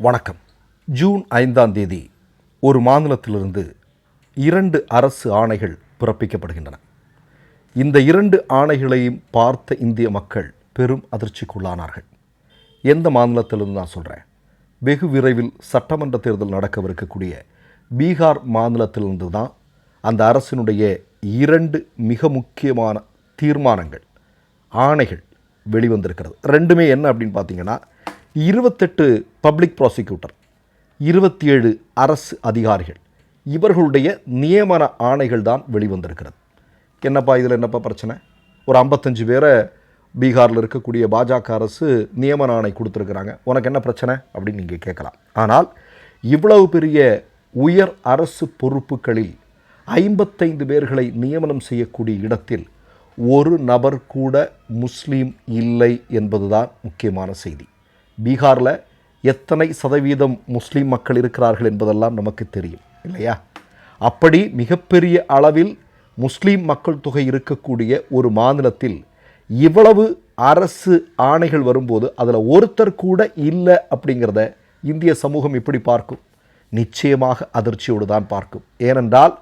வணக்கம். ஜூன் ஐந்தாம் தேதி ஒரு மாநிலத்திலிருந்து இரண்டு அரசு ஆணைகள் பிறப்பிக்கப்படுகின்றன. இந்த இரண்டு ஆணைகளையும் பார்த்த இந்திய மக்கள் பெரும் அதிர்ச்சிக்குள்ளானார்கள். எந்த மாநிலத்திலிருந்து நான் சொல்கிறேன் வெகு விரைவில் சட்டமன்ற தேர்தல் நடக்கவிருக்கக்கூடிய பீகார் மாநிலத்திலிருந்து தான் அந்த அரசினுடைய இரண்டு மிக முக்கியமான தீர்மானங்கள் ஆணைகள் வெளிவந்திருக்கிறது. ரெண்டுமே என்ன அப்படின்னு பார்த்தீங்கன்னா இருபத்தெட்டு பப்ளிக் ப்ராசிக்யூட்டர் இருபத்தி ஏழு அரசு அதிகாரிகள் இவர்களுடைய நியமன ஆணைகள் தான் வெளிவந்திருக்கிறது. என்னப்பா இதில் என்னப்பா பிரச்சனை? ஒரு ஐம்பத்தஞ்சு பேரை பீகாரில் இருக்கக்கூடிய பாஜக அரசு நியமன ஆணை கொடுத்துருக்குறாங்க. உனக்கு என்ன பிரச்சனை? அப்படின்னு நீங்கள் கேட்கலாம். ஆனால் இவ்வளவு பெரிய உயர் அரசு பொறுப்புகளில் ஐம்பத்தைந்து பேர்களை நியமனம் செய்யக்கூடிய இடத்தில் ஒரு நபர் கூட முஸ்லீம் இல்லை என்பதுதான் முக்கியமான செய்தி. பீகாரில் எத்தனை சதவீதம் முஸ்லீம் மக்கள் இருக்கிறார்கள் என்பதெல்லாம் நமக்கு தெரியும் இல்லையா? அப்படி மிகப்பெரிய அளவில் முஸ்லீம் மக்கள் தொகை இருக்கக்கூடிய ஒரு மாநிலத்தில் இவ்வளவு அரசு ஆணைகள் வரும்போது அதில் ஒருத்தர் கூட இல்லை அப்படிங்கிறத இந்திய சமூகம் எப்படி பார்க்கும். நிச்சயமாக அதிர்ச்சியோடு தான் பார்க்கும். ஏனென்றால்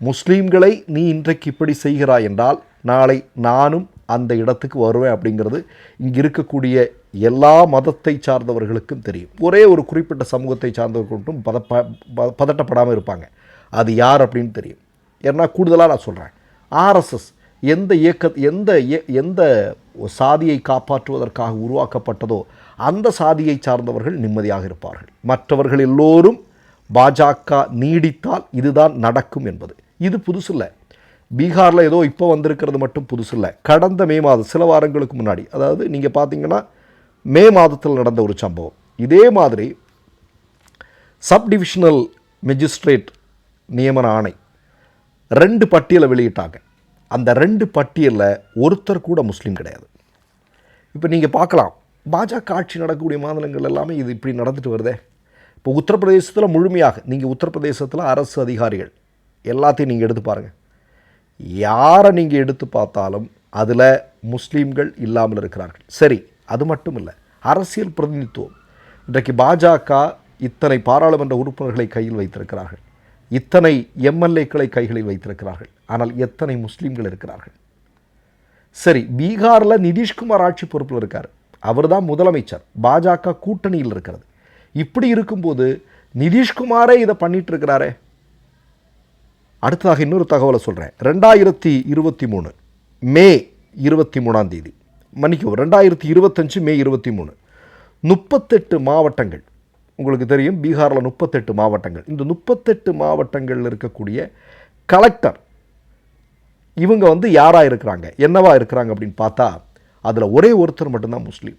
முஸ்லீம்களை நீ இன்றைக்கு இப்படி செய்கிறாய் என்றால் நாளை நானும் அந்த இடத்துக்கு வருவேன் அப்படிங்கிறது இங்கே இருக்கக்கூடிய எல்லா மதத்தை சார்ந்தவர்களுக்கும் தெரியும். ஒரே ஒரு குறிப்பிட்ட சமூகத்தை சார்ந்தவர்கள் மட்டும் பதப்ப ப- பதட்டப்படாமல் இருப்பாங்க. அது யார் அப்படின்னு தெரியும். ஏன்னா கூடுதலாக நான் சொல்கிறேன் ஆர்எஸ்எஸ் எந்த இயக்க எந்த இய- எந்த சாதியை காப்பாற்றுவதற்காக உருவாக்கப்பட்டதோ அந்த சாதியை சார்ந்தவர்கள் நிம்மதியாக இருப்பார்கள். மற்றவர்கள் எல்லோரும் பாஜக நீடித்தால் இதுதான் நடக்கும் என்பது. இது புதுசு இல்லை பீகாரில் ஏதோ இப்போ வந்திருக்கிறது மட்டும் புதுசு இல்லை கடந்த மே மாதம் சில வாரங்களுக்கு முன்னாடி அதாவது நீங்கள் பார்த்தீங்கன்னா மே மாதத்தில் நடந்த ஒரு சம்பவம். இதே மாதிரி சப் டிவிஷனல் மெஜிஸ்ட்ரேட் நியமன ஆணை ரெண்டு பட்டியலை வெளியிட்டாங்க. அந்த ரெண்டு பட்டியலில் ஒருத்தர் கூட முஸ்லீம் கிடையாது. இப்போ நீங்கள் பார்க்கலாம். பாஜக ஆட்சி நடக்கக்கூடிய மாநிலங்கள் எல்லாமே இது இப்படி நடந்துட்டு வருதே. இப்போ உத்தரப்பிரதேசத்தில் முழுமையாக நீங்கள் உத்தரப்பிரதேசத்தில் அரசு அதிகாரிகள் எல்லாத்தையும் நீங்கள் எடுத்து பாருங்கள் யாரை நீங்கள் எடுத்து பார்த்தாலும் அதில் முஸ்லீம்கள் இல்லாமல் இருக்கிறார்கள். சரி அது மட்டும் இல்லை அரசியல் பிரதிநிதித்துவம். இன்றைக்கு பாஜக இத்தனை பாராளுமன்ற உறுப்பினர்களை கையில் வைத்திருக்கிறார்கள். இத்தனை எம்எல்ஏக்களை கைகளில் வைத்திருக்கிறார்கள். ஆனால் எத்தனை முஸ்லீம்கள் இருக்கிறார்கள்? சரி பீகாரில் நிதிஷ்குமார் ஆட்சி பொறுப்பில் இருக்கார். அவர் தான் முதலமைச்சர். பாஜக கூட்டணியில் இருக்கிறது. இப்படி இருக்கும்போது நிதிஷ்குமாரே இதை பண்ணிட்டு இருக்கிறாரே அடுத்ததாக இன்னொரு தகவலை சொல்கிறேன் ரெண்டாயிரத்தி இருபத்தி மூணு மே இருபத்தி மூணாம் தேதி. மன்னிக்கவும் ரெண்டாயிரத்தி இருபத்தஞ்சு மே இருபத்தி மூணு. முப்பத்தெட்டு மாவட்டங்கள். உங்களுக்கு தெரியும் பீகாரில் முப்பத்தெட்டு மாவட்டங்கள். இந்த முப்பத்தெட்டு மாவட்டங்களில் இருக்கக்கூடிய கலெக்டர் இவங்க வந்து யாராக இருக்கிறாங்க என்னவா இருக்கிறாங்க அப்படின்னு பார்த்தா அதில் ஒரே ஒருத்தர் மட்டும்தான் முஸ்லீம்.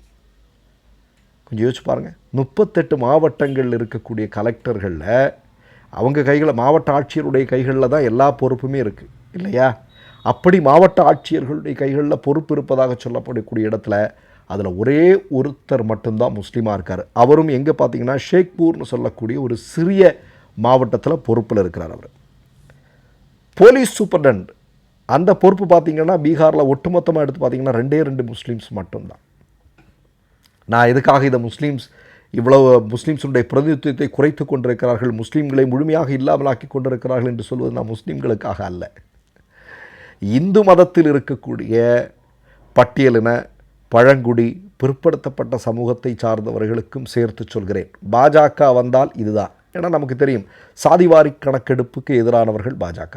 கொஞ்சம் யோசிச்சு பாருங்கள் முப்பத்தெட்டு மாவட்டங்களில் இருக்கக்கூடிய கலெக்டர்களில் அவங்க கைகளில் மாவட்ட ஆட்சியருடைய கைகளில் தான் எல்லா பொறுப்புமே இருக்குது இல்லையா? அப்படி மாவட்ட ஆட்சியர்களுடைய கைகளில் பொறுப்பு இருப்பதாக சொல்லப்படக்கூடிய இடத்துல அதில் ஒரே ஒருத்தர் மட்டும்தான் முஸ்லீமாக இருக்கார். அவரும் எங்கே பார்த்தீங்கன்னா ஷேக்பூர்னு சொல்லக்கூடிய ஒரு சிறிய மாவட்டத்தில் பொறுப்பில் இருக்கிறார் அவர். Police superintendent. அந்த பொறுப்பு பார்த்தீங்கன்னா பீகாரில் ஒட்டுமொத்தமாக எடுத்து பார்த்தீங்கன்னா ரெண்டே ரெண்டு முஸ்லீம்ஸ் மட்டும்தான். நான் எதுக்காக இதை முஸ்லீம்ஸ் இவ்வளவு முஸ்லீம்ஸுடைய பிரதிநிதித்துவத்தை குறைத்து கொண்டிருக்கிறார்கள் முஸ்லீம்களை முழுமையாக இல்லாமலாக்கி கொண்டிருக்கிறார்கள் என்று சொல்வது நான் முஸ்லீம்களுக்காக அல்ல. இந்து மதத்தில் இருக்கக்கூடிய பட்டியலின பழங்குடி பிற்படுத்தப்பட்ட சமூகத்தை சார்ந்தவர்களுக்கும் சேர்த்து சொல்கிறேன். பாஜக வந்தால் இதுதான். ஏன்னா நமக்கு தெரியும் சாதிவாரி கணக்கெடுப்புக்கு எதிரானவர்கள் பாஜக.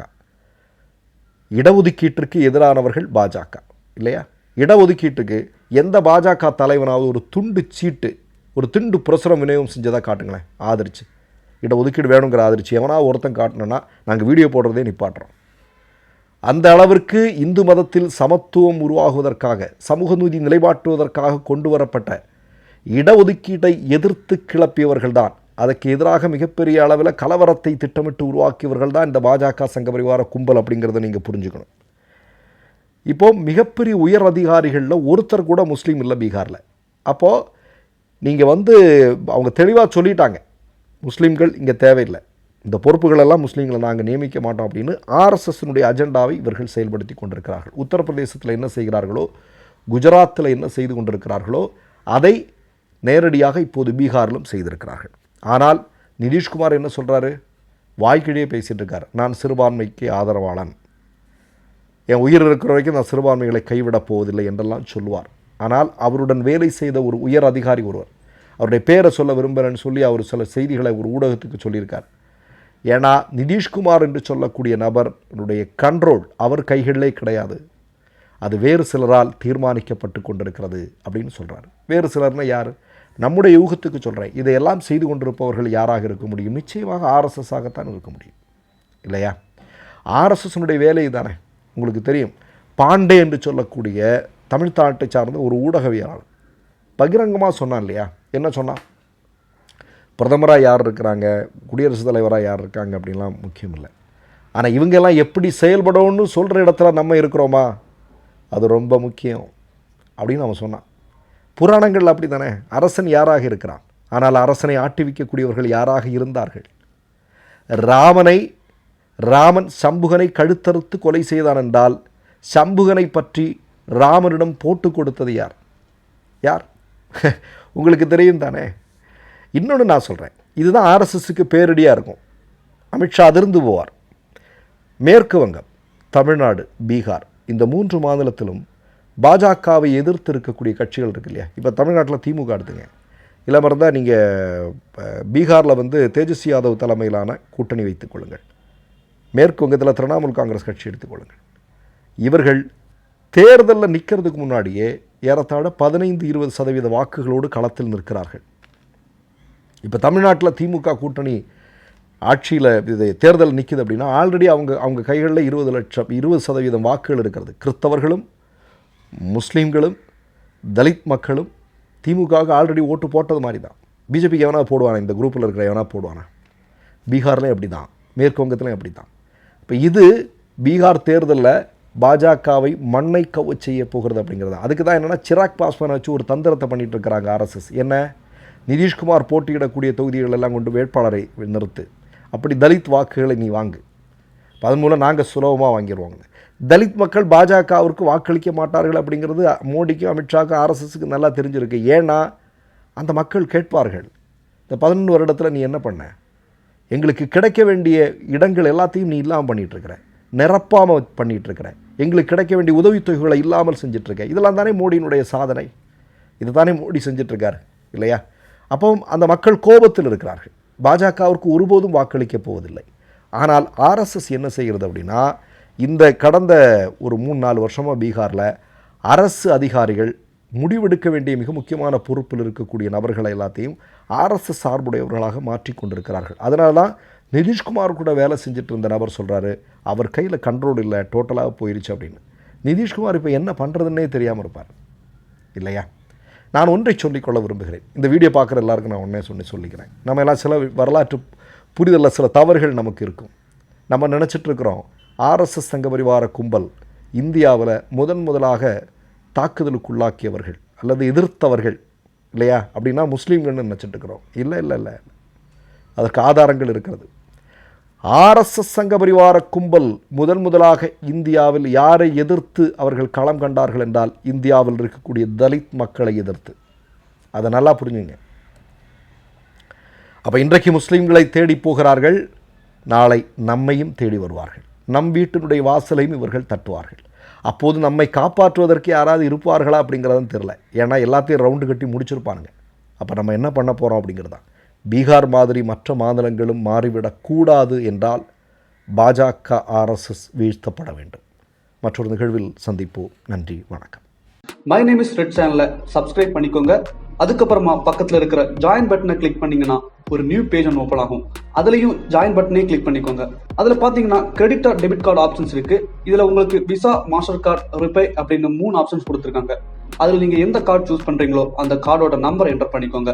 இடஒதுக்கீட்டிற்கு எதிரானவர்கள் பாஜக. இல்லையா? இடஒதுக்கீட்டுக்கு எந்த பாஜக தலைவனாவது ஒரு துண்டு சீட்டு ஒரு துண்டு புரசுரம் விநியோகம் செஞ்சதாக காட்டுங்களேன். ஆதரிச்சு. இடஒதுக்கீடு வேணுங்கிற ஆதரிச்சு. எவனா ஒருத்தன் காட்டினோன்னா நாங்கள் வீடியோ போடுறதே நிப்பாட்டுறோம். அந்த அளவிற்கு இந்து மதத்தில் சமத்துவம் உருவாகுவதற்காக சமூக நீதி நிலைப்பாட்டுவதற்காக கொண்டு வரப்பட்ட இடஒதுக்கீட்டை எதிர்த்து கிளப்பியவர்கள்தான். அதற்கு எதிராக மிகப்பெரிய அளவில் கலவரத்தை திட்டமிட்டு உருவாக்கியவர்கள் தான் இந்த பாஜக சங்க பரிவார கும்பல் அப்படிங்கிறத நீங்கள் புரிஞ்சுக்கணும். இப்போது மிகப்பெரிய உயர் அதிகாரிகளில் ஒருத்தர் கூட முஸ்லீம் இல்லை பீகாரில். அப்போது நீங்கள் வந்து அவங்க தெளிவாக சொல்லிட்டாங்க முஸ்லீம்கள் இங்கே தேவையில்லை. இந்த பொறுப்புகளெல்லாம் முஸ்லீம்களை நாங்கள் நியமிக்க மாட்டோம் அப்படின்னு ஆர்எஸ்எஸ்னுடைய அஜெண்டாவை இவர்கள் செயல்படுத்தி கொண்டிருக்கிறார்கள். உத்தரப்பிரதேசத்தில் என்ன செய்கிறார்களோ குஜராத்தில் என்ன செய்து கொண்டிருக்கிறார்களோ அதை நேரடியாக இப்போது பீகாரிலும் செய்திருக்கிறார்கள். ஆனால் நிதிஷ்குமார் என்ன சொல்கிறாரு வாய்க்கிழியே பேசிகிட்டு இருக்கார். நான் சிறுபான்மைக்கு ஆதரவாளன். என் உயிர் இருக்கிற வரைக்கும் நான் சிறுபான்மைகளை கைவிடப் போவதில்லை என்றெல்லாம் சொல்லுவார். ஆனால் அவருடன் வேலை செய்த ஒரு உயர் அதிகாரி ஒருவர் அவருடைய பேரை சொல்ல விரும்புகிறேன்னு சொல்லி அவர் சில செய்திகளை ஒரு ஊடகத்துக்கு சொல்லியிருக்கார். ஏன்னா நிதிஷ்குமார் என்று சொல்லக்கூடிய நபருடைய கண்ட்ரோல் அவர் கைகளிலே கிடையாது. அது வேறு சிலரால் தீர்மானிக்கப்பட்டு கொண்டிருக்கிறது அப்படின்னு சொல்கிறார் வேறு சிலர்னா யார்? நம்முடைய யூகத்துக்கு சொல்கிறேன் இதையெல்லாம் செய்து கொண்டிருப்பவர்கள் யாராக இருக்க முடியும்? நிச்சயமாக ஆர்எஸ்எஸ் ஆகத்தான் இருக்க முடியும். இல்லையா? ஆர்எஸ்எஸ்னுடைய வேலை தானே உங்களுக்கு தெரியும். பாண்டே என்று சொல்லக்கூடிய தமிழ்நாட்டை சார்ந்த ஒரு ஊடகவியலாளர். பகிரங்கமாக சொன்னான் இல்லையா? என்ன சொன்னான்? பிரதமராக யார் இருக்கிறாங்க? குடியரசுத் தலைவராக யார் இருக்காங்க அப்படின்லாம் முக்கியம் இல்லை ஆனால் இவங்கெல்லாம் எப்படி செயல்படணும்னு சொல்கிற இடத்துல நம்ம இருக்கிறோமா? அது ரொம்ப முக்கியம் அப்படின்னு அவன் சொன்னான். புராணங்கள் அப்படி தானே அரசன் யாராக இருக்கிறான்? ஆனால் அரசனை ஆட்டிவிக்கக்கூடியவர்கள் யாராக இருந்தார்கள்? ராமனை ராமன் சம்புகனை கழுத்தறுத்து கொலை செய்தான் என்றால் சம்புகனை பற்றி ராமனிடம் போட்டு கொடுத்தது யார்? யார்? உங்களுக்கு தெரியும் தானே? இன்னொன்று நான் சொல்கிறேன் இதுதான் ஆர்எஸ்எஸ்க்கு பேரடியாக இருக்கும். அமித்ஷா அதிர்ந்து போவார். மேற்கு வங்கம் தமிழ்நாடு பீகார் இந்த மூன்று மாநிலத்திலும் பாஜகவை எதிர்த்து இருக்கக்கூடிய கட்சிகள் இருக்கு இல்லையா? இப்போ தமிழ்நாட்டில் திமுக எடுத்துங்க. இல்லை மறந்தால் நீங்கள் பீகாரில் வந்து தேஜஸ்வி யாதவ் தலைமையிலான கூட்டணி வைத்துக் கொள்ளுங்கள். மேற்கு வங்கத்தில் திரிணாமுல் காங்கிரஸ் கட்சி எடுத்துக்கொள்ளுங்கள் இவர்கள் தேர்தலில் நிற்கிறதுக்கு முன்னாடியே ஏறத்தாழ பதினைந்து இருபது சதவீத வாக்குகளோடு களத்தில் நிற்கிறார்கள். இப்போ தமிழ்நாட்டில் திமுக கூட்டணி ஆட்சியில் இது தேர்தல் நிற்கிது அப்படின்னா ஆல்ரெடி அவங்க அவங்க கைகளில் இருபது லட்சம் இருபது சதவீதம் வாக்குகள் இருக்கிறது. கிறிஸ்தவர்களும் முஸ்லீம்களும் தலித் மக்களும் திமுகவுக்கு ஆல்ரெடி ஓட்டு போட்டது மாதிரி தான் பிஜேபிக்கு எவனா போடுவானா? இந்த குரூப்பில் இருக்கிற எவனா போடுவானா? பீகார்லேயும் அப்படி தான் மேற்கு வங்கத்துலையும் அப்படி தான் இப்போ இது பீகார் தேர்தலில் பாஜகவை மண்ணை கவ செய்ய போகிறது அப்படிங்கிறது. அதுக்கு தான் என்னென்னா சிராக் பாஸ்வானை வச்சு ஒரு தந்திரத்தை பண்ணிகிட்டு இருக்கிறாங்க ஆர்எஸ்எஸ் என்ன? நிதிஷ்குமார் போட்டியிடக்கூடிய தொகுதிகள் எல்லாம் கொண்டு வேட்பாளரை நிறுத்து. அப்படி தலித் வாக்குகளை நீ வாங்கு. அதன் மூலம் நாங்கள் சுலபமாக வாங்கிடுவோங்க தலித் மக்கள் பாஜகவிற்கு வாக்களிக்க மாட்டார்கள் அப்படிங்கிறது மோடிக்கும் அமித்ஷாவுக்கும் ஆர்எஸ்எஸ்க்கு நல்லா தெரிஞ்சிருக்கு. ஏன்னா அந்த மக்கள் கேட்பார்கள். இந்த பதினொன்று வருடத்தில் நீ என்ன பண்ண? எங்களுக்கு கிடைக்க வேண்டிய இடங்கள் எல்லாத்தையும் நீ இல்லாமல் பண்ணிகிட்ருக்கிற நிரப்பாமல் பண்ணிகிட்ருக்கிற எங்களுக்கு கிடைக்க வேண்டிய உதவித்தொகைகளை இல்லாமல் செஞ்சிட்ருக்க இதெல்லாம் தானே மோடியினுடைய சாதனை. இது தானே மோடி செஞ்சிட்ருக்கார் இல்லையா? அப்போ அந்த மக்கள் கோபத்தில் இருக்கிறார்கள். பாஜகவிற்கு ஒருபோதும் வாக்களிக்கப் போவதில்லை. ஆனால் ஆர்எஸ்எஸ் என்ன செய்கிறது அப்படின்னா இந்த கடந்த ஒரு மூணு நாலு வருஷமாக பீகாரில் அரசு அதிகாரிகள் முடிவெடுக்க வேண்டிய மிக முக்கியமான பொறுப்பில் இருக்கக்கூடிய நபர்களை எல்லாத்தையும் ஆர்எஸ்எஸ் சார்புடையவர்களாக மாற்றி கொண்டிருக்கிறார்கள். அதனால தான் நிதிஷ்குமார் கூட வேலை செஞ்சுட்டு இருந்த நபர் சொல்கிறாரு அவர் கையில் கண்ட்ரோல் இல்லை டோட்டலாக போயிடுச்சு அப்படின்னு. நிதிஷ்குமார் இப்போ என்ன பண்ணுறதுன்னே தெரியாமல் இருப்பார். இல்லையா? நான் ஒன்றை சொல்லிக்கொள்ள விரும்புகிறேன். இந்த வீடியோ பார்க்குற எல்லாருக்கும் நான் ஒன்றே சொல்லி சொல்லிக்கிறேன். நம்ம எல்லாம் சில வரலாற்று புரிதலில் சில தவறுகள் நமக்கு இருக்கும். நம்ம நினச்சிட்டுருக்குறோம் ஆர்எஸ்எஸ் சங்க பரிவார கும்பல் இந்தியாவில் முதன் முதலாக தாக்குதலுக்குள்ளாக்கியவர்கள் அல்லது எதிர்த்தவர்கள் இல்லையா? அப்படின்னா முஸ்லீம்கள்னு நினச்சிட்டு இருக்கிறோம். இல்லை இல்லை இல்லை. அதற்கு ஆதாரங்கள் இருக்கிறது. ஆர்எஸ்எஸ் சங்க பரிவார கும்பல் முதன் முதலாக இந்தியாவில் யாரை எதிர்த்து அவர்கள் களம் கண்டார்கள் என்றால் இந்தியாவில் இருக்கக்கூடிய தலித் மக்களை எதிர்த்து. அதை நல்லா புரிஞ்சுங்க. அப்போ இன்றைக்கு முஸ்லீம்களை தேடி போகிறார்கள் நாளை நம்மையும் தேடி வருவார்கள். நம் வீட்டினுடைய வாசலையும் இவர்கள் தட்டுவார்கள். அப்போது நம்மை காப்பாற்றுவதற்கு யாராவது இருப்பார்களா அப்படிங்கிறதும் தெரில ஏன்னா எல்லாத்தையும் ரவுண்டு கட்டி முடிச்சிருப்பானுங்க. அப்போ நம்ம என்ன பண்ண போகிறோம் அப்படிங்கிறது தான் பீகார் மாதிரி மற்ற மாநிலங்களும் மாறிவிடக்கூடாது என்றால் பாஜக ஆர்எஸ்எஸ் வீழ்த்தப்பட வேண்டும். மற்றொரு நிகழ்வில் சந்திப்போம். நன்றி வணக்கம். மை நேம் இஸ் ரெட் சேனலை சப்ஸ்கிரைப் பண்ணிக்கோங்க. அதுக்கப்புறமா பக்கத்தில் இருக்கிற ஜாயின் பட்டனை கிளிக் பண்ணீங்கன்னா ஒரு நியூ பேஜ் ஒன்று ஓப்பன் ஆகும். அதுலேயும் ஜாயின் பட்டனே கிளிக் பண்ணிக்கோங்க. அதில் பார்த்தீங்கன்னா credit or debit card options இருக்கு. இதில் உங்களுக்கு விசா மாஸ்டர் கார்டு ரிப்பே அப்படின்னு மூணு ஆப்ஷன்ஸ் கொடுத்துருக்காங்க. அதில் நீங்கள் எந்த கார்டு சூஸ் பண்ணுறீங்களோ அந்த கார்டோட நம்பர் என்டர் பண்ணிக்கோங்க.